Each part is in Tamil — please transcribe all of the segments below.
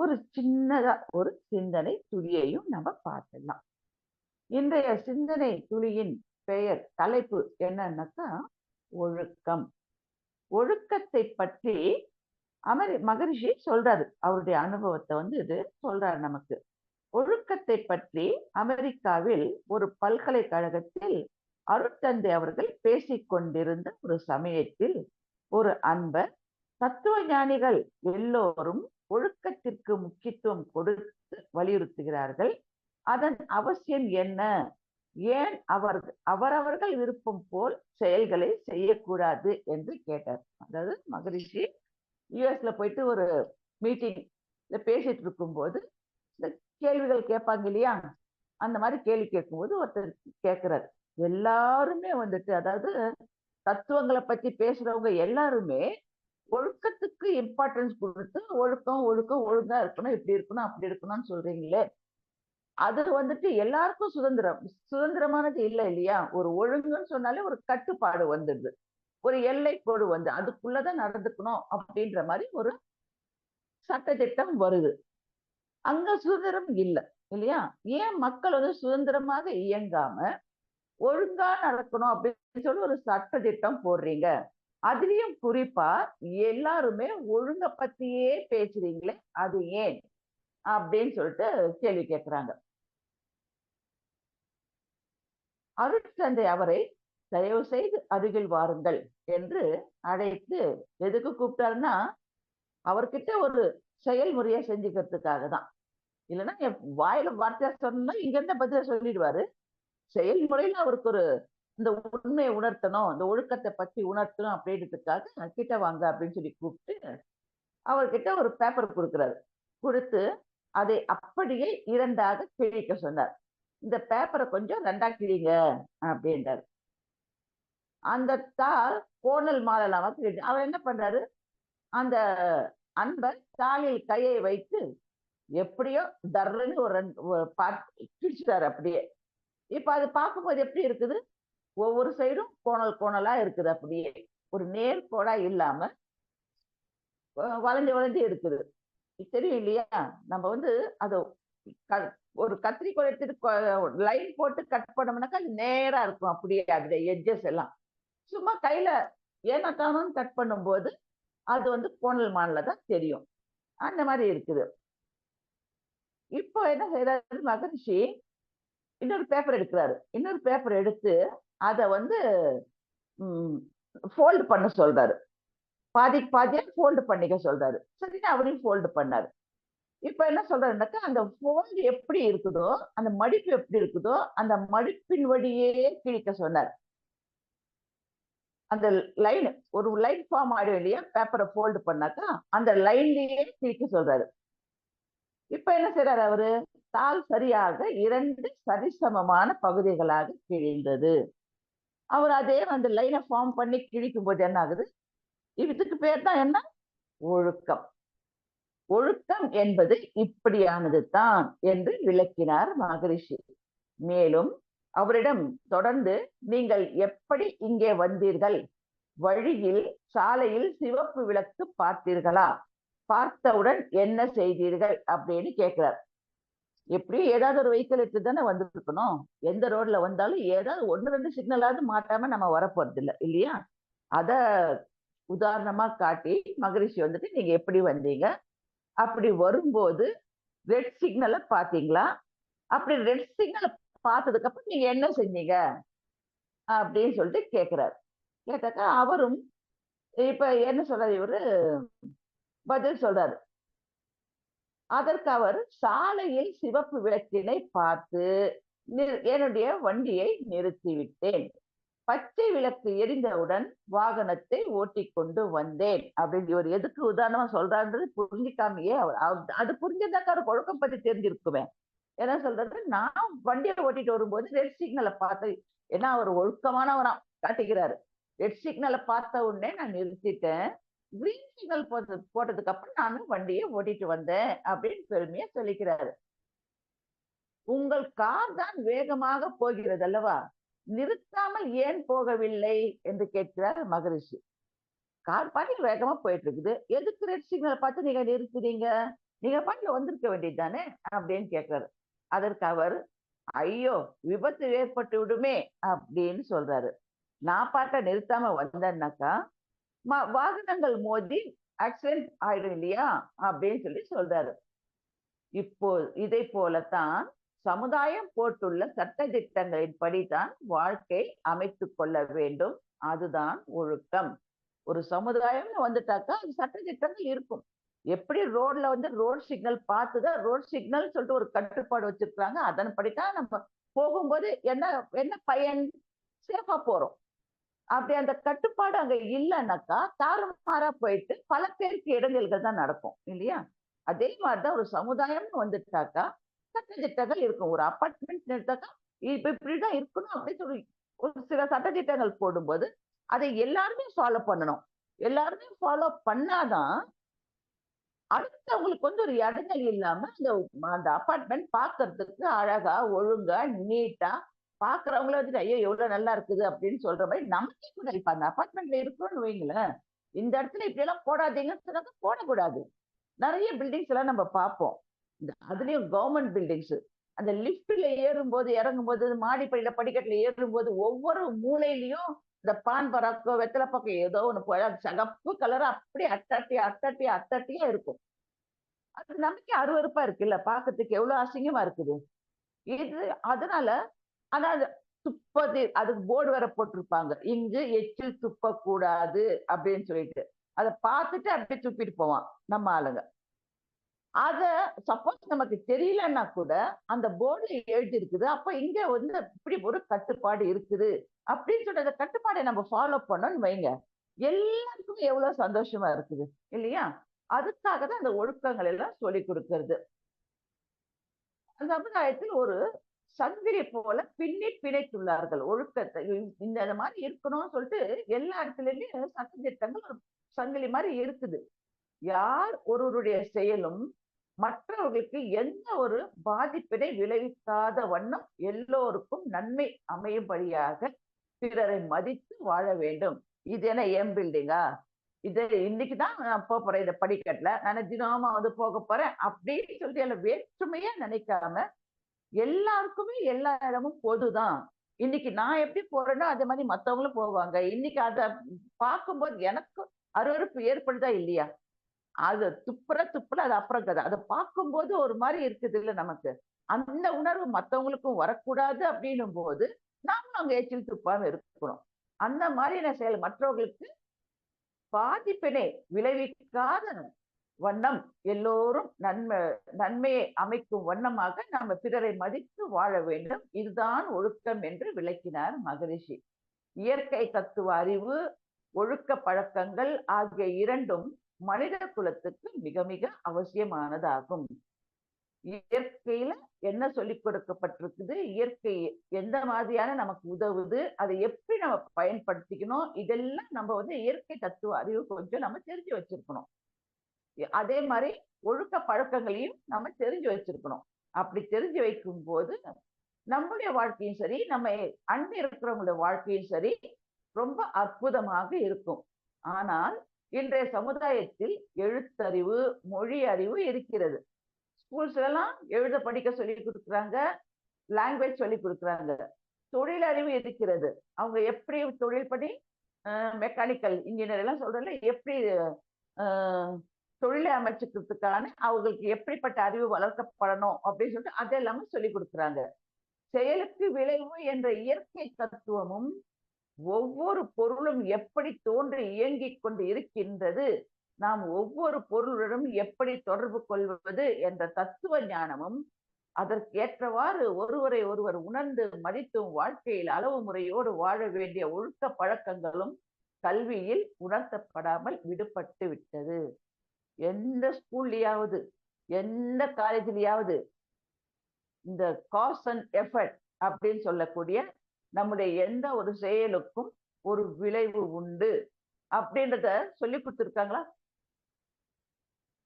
ஒரு சின்னதா ஒரு சிந்தனை துளியையும் நம்ம பார்த்துடலாம். இன்றைய சிந்தனை துளியின் பெயர் தலைப்பு என்னன்னாக்கா ஒழுக்கம். ஒழுக்கத்தை பற்றி அமரி மகரிஷி சொல்றாரு. அவருடைய அனுபவத்தை வந்து இது சொல்றாரு நமக்கு. ஒழுக்கத்தை பற்றி அமெரிக்காவில் ஒரு பல்கலைக்கழகத்தில் அருட்தந்தை அவர்கள் பேசிக் கொண்டிருந்த ஒரு சமயத்தில் ஒரு அன்பர் தத்துவ ஞானிகள் எல்லோரும் ஒழுக்கத்திற்கு முக்கியத்துவம் கொடுத்து வலியுறுத்துகிறார்கள். அதன் அவசியம் என்ன? ஏன் அவர் அவரவர்கள் விருப்பம் போல் செயல்களை செய்யக்கூடாது என்று கேட்டார். அதாவது மகரிஷி யூஎஸ்ல போயிட்டு ஒரு மீட்டிங் பேசிட்டு இருக்கும்போது இந்த கேள்விகள் கேட்பாங்க இல்லையா? அந்த மாதிரி கேள்வி கேட்கும்போது ஒருத்தர் கேட்கிறார். எல்லாருமே வந்துட்டு அதாவது தத்துவங்களை பத்தி பேசுறவங்க எல்லாருமே ஒழுக்கத்துக்கு இம்பார்ட்டன்ஸ் கொடுத்து ஒழுக்கம் ஒழுக்கம் ஒழுங்கா இருக்கணும் இப்படி இருக்கணும் அப்படி இருக்கணும்னு சொல்றீங்களே அது வந்துட்டு எல்லாருக்கும் சுதந்திரம். சுதந்திரமானது இல்லை இல்லையா? ஒரு ஒழுங்குன்னு சொன்னாலே ஒரு கட்டுப்பாடு வந்துடுது. ஒரு எல்லை கோடு வந்து அதுக்குள்ளதான் நடந்துக்கணும் அப்படின்ற மாதிரி ஒரு சட்டத்திட்டம் வருது. அங்க சுதந்திரம் இல்லை இல்லையா? ஏன் மக்கள் வந்து சுதந்திரமாக இயங்காம ஒழுங்கா நடக்கணும் அப்படின்னு சொல்லி ஒரு சட்ட திட்டம் போடுறீங்க? அதுலயும் குறிப்பா எல்லாருமே ஒழுங்க பத்தியே பேசுறீங்களே அது ஏன்? அப்படின்னு சொல்லிட்டு கேள்வி கேட்கிறாங்க அருட்தந்தை அவரை தயவு செய்து அருகில் வாருங்கள் என்று அழைத்து எதுக்கு கூப்பிட்டாருன்னா அவர்கிட்ட ஒரு செயல்முறையை செஞ்சுக்கிறதுக்காக தான். இல்லைன்னா என் வாயில வார்த்தையா சொன்னா இங்க இருந்த பதில சொல்லிடுவாரு? செயல்முறையில அவருக்கு ஒரு இந்த உண்மையை உணர்த்தணும் இந்த ஒழுக்கத்தை பத்தி உணர்த்தணும் அப்படின்றதுக்காக கிட்ட வாங்க அப்படின்னு சொல்லி கூப்பிட்டு அவர்கிட்ட ஒரு பேப்பர் கொடுக்குறாரு. கொடுத்து அதை அப்படியே இரண்டாக கிழிக்க சொன்னார். இந்த பேப்பரை கொஞ்சம் ரெண்டா கிழிங்க அப்படின்றாரு. அந்த தாள் கோணல் மாறலாம கிழிச்சு அவர் என்ன பண்றாரு? அந்த அன்பர் தாளில் கையை வைத்து எப்படியோ தர்றன்னு ஒரு ரெண்டு கிழிச்சிட்டாரு அப்படியே. இப்ப அது பார்க்கும்போது எப்படி இருக்குது? ஒவ்வொரு சைடும் கோணல் கோணலா இருக்குது அப்படியே. ஒரு நேர்கோடா இல்லாம வளைஞ்சு வளைஞ்சு இருக்குது. தெரியும் இல்லையா? நம்ம வந்து அதை ஒரு கத்திரிக்கோள் எடுத்துட்டு லைன் போட்டு கட் பண்ணோம்னாக்கா அது நேரா இருக்கும் அப்படியே அதுல எட்ஜஸ் எல்லாம். சும்மா கையில ஏன்னா கட் பண்ணும்போது அது வந்து கோணல் மானில் தான் தெரியும். அந்த மாதிரி இருக்குது. இப்போ என்ன செய்யறாரு மகரிஷி இன்னொரு பேப்பர் எடுக்கிறாரு. இன்னொரு பேப்பர் எடுத்து அதை வந்து ஃபோல்டு பண்ண சொல்றாரு. பாதி பாதியா ஃபோல்டு பண்ணிக்க சொல்றாரு. சரின்னு அவரையும் ஃபோல்டு பண்ணாரு. இப்ப என்ன சொல்றாருனாக்கா அந்த ஃபோல்டு எப்படி இருக்குதோ அந்த மடிப்பு எப்படி இருக்குதோ அந்த மடிப்பின் வழியே கிழிக்க சொன்னார். அந்த லைன் ஒரு லைன் ஃபார்ம் ஆயிடும் இல்லையா பேப்பரை ஃபோல்டு பண்ணாக்கா அந்த லைன்லயே கிழிக்க சொல்றாரு. இப்ப என்ன செய்யறாரு அவரு? தாள் சரியாக இரண்டு சரிசமமான பகுதிகளாக கிழிந்தது. அவர் அதே அந்த லைனை ஃபார்ம் பண்ணி கிழிக்கும் போது என்ன ஆகுது? இதுக்கு பேர் தான் என்ன? ஒழுக்கம். ஒழுக்கம் என்பது இப்படியானது தான் என்று விளக்கினார் மகரிஷி. மேலும் அவரிடம் தொடர்ந்து நீங்கள் எப்படி இங்கே வந்தீர்கள்? வழியில் சாலையில் சிவப்பு விளக்கு பார்த்தீர்களா? பார்த்தவுடன் என்ன செய்தீர்கள்? அப்படின்னு கேட்கிறார். எப்படியும் ஏதாவது ஒரு வெஹிக்கிள் எடுத்து தானே வந்துருக்கணும். எந்த ரோட்ல வந்தாலும் ஏதாவது ஒன்று ரெண்டு சிக்னலாவது மாட்டாம நம்ம வரப்போறது இல்லை இல்லையா? அத உதாரணமா காட்டி மகரிஷி வந்துட்டு நீங்க எப்படி வந்தீங்க? அப்படி வரும்போது ரெட் சிக்னலை பார்த்தீங்களா? அப்படி ரெட் சிக்னலை பார்த்ததுக்கு அப்புறம் நீங்க என்ன செஞ்சீங்க? அப்படின்னு சொல்லிட்டு கேட்கிறாரு கேட்டாக்கா அவரும் இப்ப என்ன சொல்றாரு இவரு? பதில் சொல்றாரு. அதற்கு அவர் சாலையில் சிவப்பு விளக்கினை பார்த்து என்னுடைய வண்டியை நிறுத்திவிட்டேன். பச்சை விளக்கு எரிந்தவுடன் வாகனத்தை ஓட்டி கொண்டு வந்தேன். அப்படின்னு இவர் எதுக்கு உதாரணமா சொல்றான்றது புரிஞ்சிக்காமையே அவர் அது புரிஞ்சதாக்க அவர் ஒழுக்கம் பத்தி தெரிஞ்சிருக்குமே. என்ன சொல்றது? நான் வண்டியை ஓட்டிட்டு வரும்போது ரெட் சிக்னலை பார்த்து ஏன்னா அவர் ஒழுக்கமானவரா காட்டுகிறாரு. ரெட் சிக்னலை பார்த்த உடனே நான் நிறுத்திட்டேன். கிரீன் சிக்னல் போட்டு போட்டதுக்கு அப்புறம் நானும் வண்டியை ஓட்டிட்டு வந்தேன் அப்படின்னு பெருமையா சொல்லிக்கிறாரு. உங்கள் கார் தான் வேகமாக போகிறது அல்லவா? நிறுத்தாமல் ஏன் போகவில்லை? என்று கேட்கிறார் மகரிஷி. கார் பாட்டில் வேகமா போயிட்டு இருக்குது எதுக்கு ரெட் சிக்னல் பார்த்து நீங்க நிறுத்துறீங்க நீங்க பாட்டில் வந்திருக்க வேண்டியது தானே அப்படின்னு கேட்கிறாரு. அதற்கு அவர் ஐயோ விபத்து ஏற்பட்டு விடுமே அப்படின்னு சொல்றாரு. நான் பாட்ட நிறுத்தாம வந்தேன்னாக்கா வாகனங்கள் மோதி ஆக்சிடென்ட் ஆயிடும் இல்லையா? அப்படின்னு சொல்லி சொல்றாரு. இப்போ இதை போலத்தான் சமுதாயம் போட்டுள்ள சட்ட திட்டங்களின் படிதான் வாழ்க்கை அமைத்து கொள்ள வேண்டும். அதுதான் ஒழுக்கம். ஒரு சமுதாயம்னு வந்துட்டாக்கா அது சட்ட திட்டங்கள் இருக்கும். எப்படி ரோட்ல வந்து ரோட் சிக்னல் பார்த்துதான் ரோட் சிக்னல் சொல்லிட்டு ஒரு கட்டுப்பாடு வச்சிருக்காங்க அதன்படிதான் நம்ம போகும்போது என்ன என்ன பயன்? சேஃபா போறோம். அப்படி அந்த கட்டுப்பாடு அங்க இல்லைன்னாக்கா தாறுமாறா போயிட்டு பல பேருக்கு இடைஞ்சல்கள் தான் நடக்கும் இல்லையா? அதே மாதிரிதான் ஒரு சமுதாயம்னு வந்துட்டாக்கா சட்டத்திட்டங்கள் இருக்கும். ஒரு அப்பார்ட்மெண்ட் எடுத்தாக்கா இப்ப இப்படிதான் இருக்கணும் அப்படின்னு சொல்லி ஒரு சில சட்டத்திட்டங்கள் போடும்போது அதை எல்லாருமே ஃபாலோ பண்ணணும். எல்லாருமே ஃபாலோ பண்ணாதான் அடுத்தவங்களுக்கு வந்து ஒரு இடைஞ்சல் இல்லாம அந்த அந்த அப்பார்ட்மெண்ட் பாக்குறதுக்கு அழகா ஒழுங்கா நீட்டா பாக்குறவங்கள வந்துட்டு ஐயோ எவ்வளவு நல்லா இருக்குது அப்படின்னு சொல்ற மாதிரி நமக்கே கூட இப்ப அந்த அப்பார்ட்மெண்ட்ல இருக்கிறோம்னு வைங்களேன் இந்த இடத்துல இப்படி எல்லாம் போடாதீங்கன்னு சொன்னாக்க போடக்கூடாது. நிறைய பில்டிங்ஸ் எல்லாம் நம்ம பார்ப்போம். இந்த அதுலயும் கவர்மெண்ட் பில்டிங்ஸ் அந்த லிஃப்ட்ல இறங்கும் இறங்கும்போது மாடிப்படியில படிக்கட்டுல ஏறும்போது ஒவ்வொரு மூலையிலயும் இந்த பான் பராக்கோ வெத்தலை பக்கம் ஏதோ ஒண்ணு போய் சகப்பு கலர் அப்படி அட்டட்டி அட்டட்டி அட்டாட்டியா இருக்கும். அது நமக்கே அருவருப்பா இருக்குல்ல பாக்குறதுக்கு எவ்வளவு அசிங்கமா இருக்குது. இது அதனால ஆனா அது துப்பது அதுக்கு போர்டு வேற போட்டிருப்பாங்க. இங்கு எச்சில் துப்ப கூடாது அப்படின்னு சொல்லிட்டு. அதை பார்த்துட்டு அப்படியே துப்பிட்டு போவான் நம்ம ஆளுங்க. அத சப்போஸ் நமக்கு தெரியலன்னா கூட அந்த போர்டுல எழுதி இருக்குது. அப்ப இங்க வந்து இப்படி ஒரு கட்டுப்பாடு இருக்குது. அப்படின்னு சொல்ற அந்த கட்டுப்பாடை நம்ம ஃபாலோ பண்ணோம்னு வைங்க. எல்லாருக்கும் எவ்வளவு சந்தோஷமா இருக்குது இல்லையா? அதுக்காக தான் அந்த ஒழுக்கங்கள் எல்லாம் சொல்லி கொடுக்கறது. சமுதாயத்தில் ஒரு சங்கிலி போல பின்னி பிணைத்துள்ளார்கள். ஒழுக்கத்தை. இந்த மாதிரி இருக்கணும்னு சொல்லிட்டு எல்லா இடத்துலயுமே சட்டத்திட்டங்கள் ஒரு சங்கிலி மாதிரி இருக்குது. யார் ஒருவருடைய செயலும் மற்றவர்களுக்கு எந்த ஒரு பாதிப்பினை விளைவிக்காத வண்ணம் எல்லோருக்கும் நன்மை அமையும்படியாக பிறரை மதித்து வாழ வேண்டும். இது என்ன எம் பில்டிங்கா? இது இன்னைக்குதான் நான் போக போறேன் இந்த படிக்கட்டுல. நான் தினமும் வந்து போக போறேன் அப்படின்னு சொல்லிட்டு எல்லாம் வேற்றுமையா நினைக்காம எல்லாருக்குமே எல்லா இடமும் பொதுதான். இன்னைக்கு நான் எப்படி போறேனோ அதே மாதிரி மத்தவங்களும் போவாங்க. இன்னைக்கு அத பார்க்கும்போது எனக்கு அருவருப்பு ஏற்படுதா இல்லையா? அது துப்புற துப்புற அது அப்புறம் கதை. அதை பார்க்கும்போது ஒரு மாதிரி இருக்குது இல்ல நமக்கு. அந்த உணர்வு மத்தவங்களுக்கும் வரக்கூடாது அப்படின்னும் போது நாமும் அங்க எச்சில் துப்பாம இருக்கணும். அந்த மாதிரியான செயல் மற்றவர்களுக்கு பாதிப்பினை விளைவிக்காத வண்ணம் எல்லோரும் நன்மை நன்மையை அமைக்கும் வண்ணமாக நாம பிறரை மதித்து வாழ வேண்டும். இதுதான் ஒழுக்கம் என்று விளக்கினார் மகரிஷி. இயற்கை தத்துவ அறிவு ஒழுக்க பழக்கங்கள் ஆகிய இரண்டும் மனித குலத்துக்கு மிக மிக அவசியமானதாகும். இயற்கையில என்ன சொல்லிக் கொடுக்கப்பட்டிருக்குது? இயற்கை எந்த மாதிரியான நமக்கு உதவுது? அதை எப்படி நம்ம பயன்படுத்திக்கணும்? இதெல்லாம் நம்ம வந்து இயற்கை தத்துவ அறிவு கொஞ்சம் நம்ம தெரிஞ்சு வச்சிருக்கணும். அதே மாதிரி ஒழுக்க பழக்கங்களையும் நம்ம தெரிஞ்சு வச்சிருக்கணும். அப்படி தெரிஞ்சு வைக்கும் போது நம்முடைய வாழ்க்கையும் சரி நம்ம அன்பு இருக்கிறவங்களுடைய வாழ்க்கையும் சரி ரொம்ப அற்புதமாக இருக்கும். ஆனால் இன்றைய சமுதாயத்தில் எழுத்தறிவு மொழி அறிவு இருக்கிறது. ஸ்கூல்ஸ்ல எல்லாம் எழுத படிக்க சொல்லி கொடுக்குறாங்க லாங்குவேஜ் சொல்லி கொடுக்குறாங்க. தொழில் அறிவு இருக்கிறது. அவங்க எப்படி தொழில் படி மெக்கானிக்கல் இன்ஜினியர் எல்லாம் சொல்றதுல எப்படி தொழிலை அமைச்சுக்கிறதுக்கான அவங்களுக்கு எப்படிப்பட்ட அறிவு வளர்க்கப்படணும் அப்படின்னு சொல்லிட்டு அதெல்லாமே சொல்லி கொடுக்குறாங்க. செயலுக்கு விளைவு என்ற இயற்கை தத்துவமும் ஒவ்வொரு பொருளும் எப்படி தோன்றி இயங்கிக் கொண்டு இருக்கின்றது நாம் ஒவ்வொரு பொருளுடனும் எப்படி தொடர்பு கொள்வது என்ற தத்துவ ஞானமும் அதற்கேற்றவாறு ஒருவரை ஒருவர் உணர்ந்து மதித்தும் வாழ்க்கையில் அளவு முறையோடு வாழ வேண்டிய ஒழுக்க பழக்கங்களும் கல்வியில் உணர்த்தப்படாமல் விடுபட்டு விட்டது. எந்த ஸ்கூல்லையாவது எந்த காலேஜ்லயாவது இந்த காஸ் அண்ட் எஃபர்ட் அப்படின்னு சொல்லக்கூடிய நம்முடைய எந்த ஒரு செயலுக்கும் ஒரு விளைவு உண்டு அப்படின்றத சொல்லி கொடுத்துருக்காங்களா?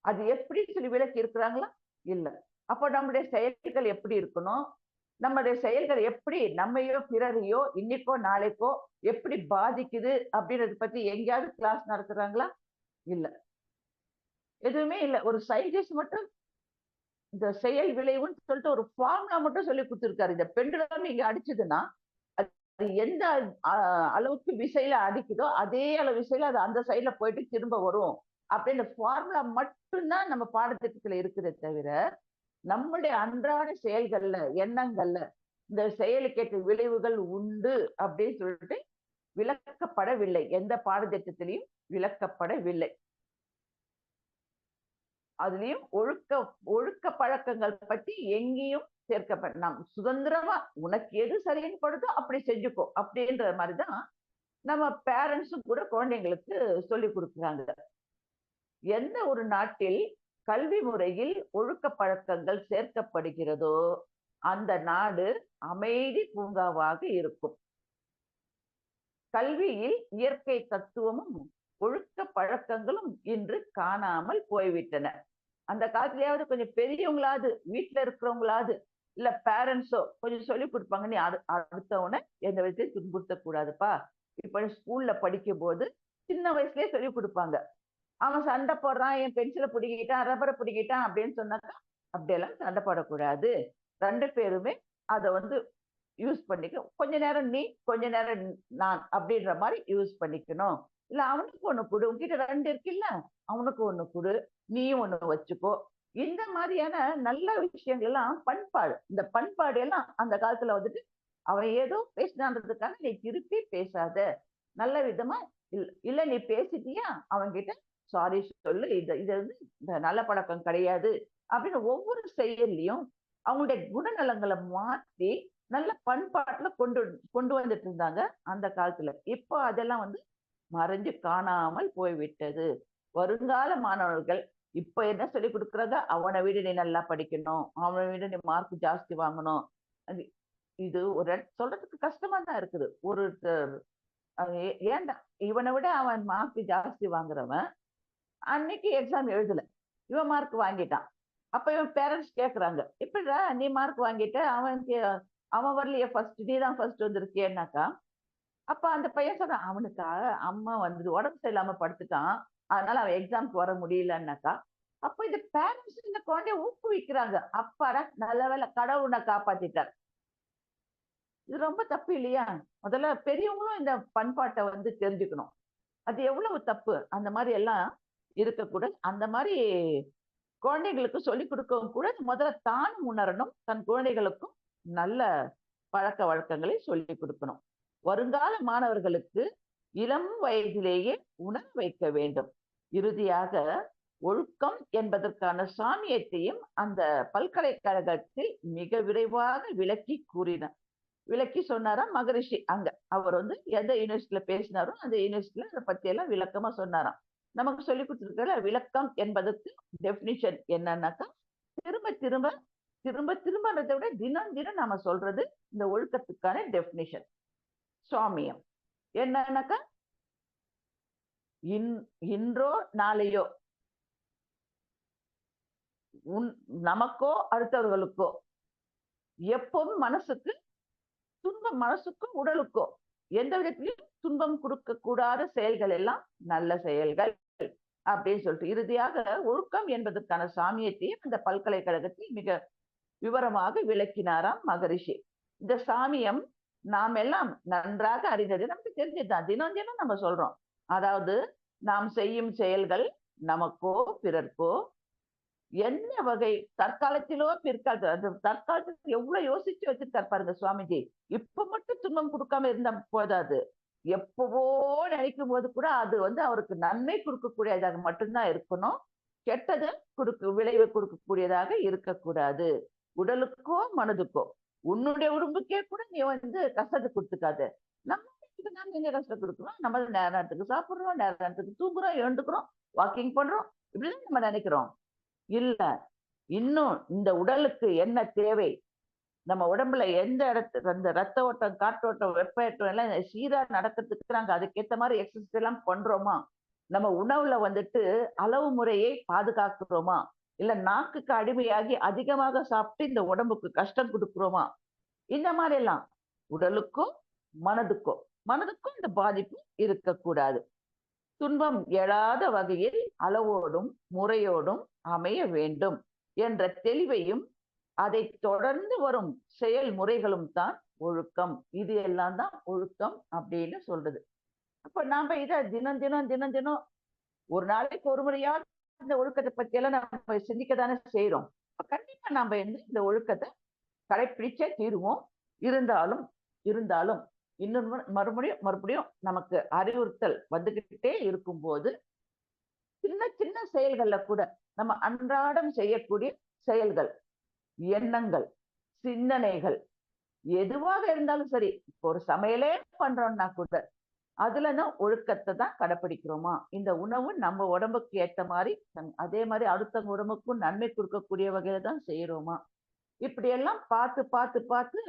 அது எப்படி சொல்லி விளக்கி இருக்கிறாங்களா? இல்ல. அப்போ நம்முடைய செயல்கள் எப்படி இருக்கணும்? நம்முடைய செயல்கள் எப்படி நம்மையோ பிறரையோ இன்னைக்கோ நாளைக்கோ எப்படி பாதிக்குது அப்படின்றத பத்தி எங்கேயாவது கிளாஸ் நடத்துறாங்களா? இல்லை. எதுவுமே இல்லை. ஒரு சயின்டிஸ்ட் மட்டும் இந்த செயல் விளைவுன்னு சொல்லிட்டு ஒரு ஃபார்முலா மட்டும் சொல்லி கொடுத்துருக்காரு. இந்த பெண்டுலம் இங்க அடிச்சதுன்னா அது எந்த அஹ், அளவுக்கு விசையில அடிக்குதோ அதே அளவு விசையில அது அந்த சைடுல போயிட்டு திரும்ப வரும். அப்படின்ற ஃபார்முலா மட்டும்தான் நம்ம பாடத்திட்டத்துல இருக்குதே தவிர நம்முடைய அன்றாட செயல்கள்ல எண்ணங்கள்ல இந்த செயலுக்கேற்ற விளைவுகள் உண்டு அப்படின்னு சொல்லிட்டு விளக்கப்படவில்லை. எந்த பாடத்திட்டத்திலையும் விளக்கப்படவில்லை. அதுலயும் ஒழுக்க ஒழுக்க பழக்கங்கள் பற்றி எங்கேயும் சேர்க்கப்பட நாம் சுதந்திரமா உனக்கு எது சரின்னு படுதோ அப்படி செஞ்சுக்கோ அப்படின்ற மாதிரிதான் நம்ம பேரண்ட்ஸும் கூட குழந்தைங்களுக்கு சொல்லி கொடுக்குறாங்க. எந்த ஒரு நாட்டில் கல்வி முறையில் ஒழுக்க பழக்கங்கள் சேர்க்கப்படுகிறதோ அந்த நாடு அமைதி பூங்காவாக இருக்கும். கல்வியில் இயற்கை தத்துவமும் ஒழுக்க பழக்கங்களும் இன்று காணாமல் போய்விட்டன. அந்த காலத்திலேயாவது கொஞ்சம் பெரியவங்களாவது வீட்டுல இருக்கிறவங்களாவது இல்ல பேரண்ட்ஸோ கொஞ்சம் சொல்லி கொடுப்பாங்க. நீ அடு அடுத்தவனை எந்த விதத்தையும் துன்புறுத்த கூடாதுப்பா இப்ப ஸ்கூல்ல படிக்கும் போது சின்ன வயசுலயே சொல்லி கொடுப்பாங்க. அவன் சண்டை போடுறான் என் பென்சிலை பிடிக்கிட்டான் ரப்பரை பிடிக்கிட்டான் அப்படின்னு சொன்னாக்கா அப்படியெல்லாம் சண்டை போடக்கூடாது. ரெண்டு பேருமே அதை வந்து யூஸ் பண்ணிக்க கொஞ்ச நேரம் நீ கொஞ்ச நேரம் நான் அப்படின்ற மாதிரி யூஸ் பண்ணிக்கணும். இல்ல அவனுக்கு ஒண்ணு கொடு. உன்கிட்ட ரெண்டு இருக்குல்ல அவனுக்கு ஒண்ணு கொடு. நீயும் ஒண்ணு வச்சுக்கோ. இந்த மாதிரியான நல்ல விஷயங்கள் எல்லாம் பண்பாடு. இந்த பண்பாடு எல்லாம் அந்த காலத்துல வந்துட்டு அவன் ஏதோ பேசினான்றதுக்காக நீ திருப்பி பேசாத. நல்ல விதமா இல்ல இல்ல நீ பேசிட்டியா? அவன்கிட்ட சாரி சொல்லு. இது இது வந்து இந்த நல்ல பழக்கம் கிடையாது. அப்படின்னு ஒவ்வொரு செயல்லையும் அவங்களுடைய குணநலங்களை மாற்றி நல்ல பண்பாட்டுல கொண்டு கொண்டு வந்துட்டு இருந்தாங்க அந்த காலத்துல. இப்போ அதெல்லாம் வந்து மறைஞ்சு காணாமல் போய்விட்டது. வருங்கால மாணவர்கள் இப்ப என்ன சொல்லி கொடுக்குறாங்க அவனை விட நீ நல்லா படிக்கணும். அவனை விட நீ மார்க் ஜாஸ்தி வாங்கணும். அது இது ஒரு சொல்றதுக்கு கஷ்டமா தான் இருக்குது. ஒரு ஏண்டா ஏன்டா? இவனை விட அவன் மார்க் ஜாஸ்தி வாங்குறவன் அன்னைக்கு எக்ஸாம் எழுதல. இவன் மார்க் வாங்கிட்டான். அப்ப இவன் பேரண்ட்ஸ் கேக்குறாங்க. இப்படிடா நீ மார்க் வாங்கிட்ட? அவன் கே- அவன் வரலையே ஃபர்ஸ்ட் நீ தான் ஃபர்ஸ்ட் வந்திருக்கியேன்னாக்கா அப்ப அந்த பையன் சொல்றான் அவனுக்கா அம்மா வந்து உடம்பு சரியில்லாம படுத்துட்டான். அதனால அவன் எக்ஸாம்க்கு வர முடியலன்னாக்கா அப்ப இந்த பேரண்ட்ஸ் இந்த குழந்தைய ஊக்குவிக்கிறாங்க. அப்பாடா நல்ல வேளை கடவுள் காப்பாத்திட்டார். இது ரொம்ப தப்பு இல்லையா? முதல்ல பெரியவங்களும் இந்த பண்பாட்டை வந்து தெரிஞ்சுக்கணும். அது எவ்வளவு தப்பு? அந்த மாதிரி எல்லாம் இருக்கக்கூடாது. அந்த மாதிரி குழந்தைகளுக்கு சொல்லிக் கொடுக்கவும் கூட முதல்ல தான் உணரணும். தன் குழந்தைகளுக்கும் நல்ல பழக்க வழக்கங்களை சொல்லிக் கொடுக்கணும். வருங்கால மாணவர்களுக்கு இளம் வயதிலேயே உணர வைக்க வேண்டும். இறுதியாக ஒழுக்கம் என்பதற்கான சாமியத்தையும் அந்த பல்கலைக்கழகத்தில் மிக விரைவாக விளக்கி கூறினார் விளக்கி சொன்னாராம் மகரிஷி. அங்க அவர் வந்து எந்த யூனிவர்சிட்டியில பேசினாரோ அந்த யூனிவர்சிட்டியில அதை பத்தி எல்லாம் விளக்கமா சொன்னாராம். நமக்கு சொல்லி கொடுத்துருக்கிற விளக்கம் என்பதற்கு டெபினிஷன் என்னன்னாக்கா திரும்ப திரும்ப திரும்ப திரும்பன்றதை விட தினம் தினம் நாம சொல்றது இந்த ஒழுக்கத்துக்கான டெபினிஷன் சுவாமியம் என்னன்னாக்கா? இன் இன்றோ நாளையோ. உன் நமக்கோ அடுத்தவர்களுக்கோ. எப்பவும் மனசுக்கு துன்பம் மனசுக்கும் உடலுக்கோ. எந்த விதத்திலும் துன்பம் கொடுக்க கூடாத செயல்கள் எல்லாம் நல்ல செயல்கள் அப்படின்னு சொல்லிட்டு இறுதியாக ஒழுக்கம் என்பதற்கான சாமியத்தையும் இந்த பல்கலைக்கழகத்தில் மிக விவரமாக விளக்கினாராம் மகரிஷி. இந்த சாமியம் நாம் எல்லாம் நன்றாக அறிந்தது நமக்கு தெரிஞ்சதுதான் தினம் தினம் நம்ம சொல்றோம். அதாவது நாம் செய்யும் செயல்கள் நமக்கோ பிறர்க்கோ என்ன வகை தற்காலத்திலோ பிற்காலத்தில் அந்த தற்காலத்தில் எவ்வளவு யோசிச்சு வச்சிருக்காரு பாருங்க சுவாமிஜி. இப்ப மட்டும் துன்பம் கொடுக்காம இருந்தா போதாது. எப்பவோ நினைக்கும் போது கூட அது வந்து அவருக்கு நன்மை கொடுக்கக்கூடியதாக மட்டும்தான் இருக்கணும். கெட்டது கொடுக்க விளைவு கொடுக்கக்கூடியதாக இருக்கக்கூடாது. உடலுக்கோ மனதுக்கோ. உன்னுடைய உடம்புக்கே கூட நீ வந்து கஷ்டத்தை கொடுத்துக்காத. நம்ம நாம எங்க கஷ்டம் கொடுக்குறோம் நம்ம நேரத்துக்கு சாப்பிடுறோம் நேரத்துக்கு தூங்குறோம் எழுந்துக்கிறோம் வாக்கிங் பண்றோம். இப்படிதான் நம்ம நினைக்கிறோம். இல்ல இன்னும் இந்த உடலுக்கு என்ன தேவை? நம்ம உடம்புல எந்த இடத்துல அந்த ரத்த ஓட்டம் காற்றோட்டம் வெப்பேற்றம் எல்லாம் சீரா நடக்கிறதுக்கு நாங்க அதுக்கேத்த மாதிரி எக்ஸசைஸ் எல்லாம் பண்றோமா? நம்ம உணவுல வந்துட்டு அளவு முறையை பாதுகாக்கிறோமா? இல்ல நாக்குக்கு அடிமையாகி அதிகமாக சாப்பிட்டு இந்த உடம்புக்கு கஷ்டம் கொடுக்குறோமா? இந்த மாதிரி எல்லாம் உடலுக்கும் மனதுக்கும் மனதுக்கும் இந்த பாதிப்பு இருக்கக்கூடாது. துன்பம் எழாத வகையில் அளவோடும் முறையோடும் அமைய வேண்டும் என்ற தெளிவையும் அதை தொடர்ந்து வரும் செயல்முறைகளும் தான் ஒழுக்கம். இது எல்லாம் தான் ஒழுக்கம் அப்படின்னு சொல்றது. அப்ப நாம இதை தினம் தினம் தினம் தினம் ஒரு நாளைக்கு ஒரு முறையாவது இந்த ஒழுக்கத்தை பத்தி எல்லாம் நம்ம சிந்திக்க தானே செய்யறோம் கண்டிப்பா நாம வந்து இந்த ஒழுக்கத்தை கடைப்பிடிச்சே தீருவோம். இருந்தாலும் இருந்தாலும் இன்னும் மறுபடியும் மறுபடியும் நமக்கு அறிவுறுத்தல் வந்துகிட்டே இருக்கும்போது சின்ன சின்ன செயல்கள்ல கூட நம்ம அன்றாடம் செய்யக்கூடிய செயல்கள் எண்ணங்கள் சிந்தனைகள் எதுவாக இருந்தாலும் சரி இப்போ ஒரு சமையலே பண்றோம்னா கூட அதுல தான் ஒழுக்கத்தை தான் கடைப்பிடிக்கிறோமா? இந்த உணவு நம்ம உடம்புக்கு ஏத்த மாதிரி அதே மாதிரி அடுத்தவங்க உடம்புக்கும் நன்மை கொடுக்கக்கூடிய வகையில தான் செய்யறோமா இப்படியெல்லாம் பார்த்து பார்த்து பார்த்து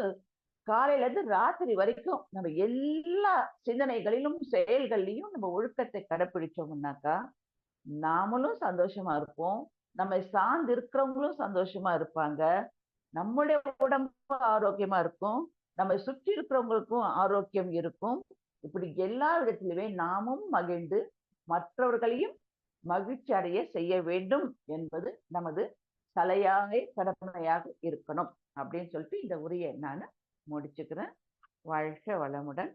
காலையில இருந்து ராத்திரி வரைக்கும் நம்ம எல்லா சிந்தனைகளிலும் செயல்கள்லையும் நம்ம ஒழுக்கத்தை கடைப்பிடிச்சோம்னாக்கா நாமளும் சந்தோஷமா இருப்போம். நம்மை சார்ந்து இருக்கிறவங்களும் சந்தோஷமா இருப்பாங்க. நம்முடைய உடம்பு ஆரோக்கியமா இருக்கும். நம்மை சுற்றி இருக்கிறவங்களுக்கும் ஆரோக்கியம் இருக்கும். இப்படி எல்லா விதத்திலுமே நாமும் மகிழ்ந்து மற்றவர்களையும் மகிழ்ச்சி அடைய செய்ய வேண்டும் என்பது நமது தலையாய கடமையாக இருக்கணும் அப்படின்னு சொல்லிட்டு இந்த உரையை நான் முடிச்சுக்கிறேன். வாழ்க வளமுடன்.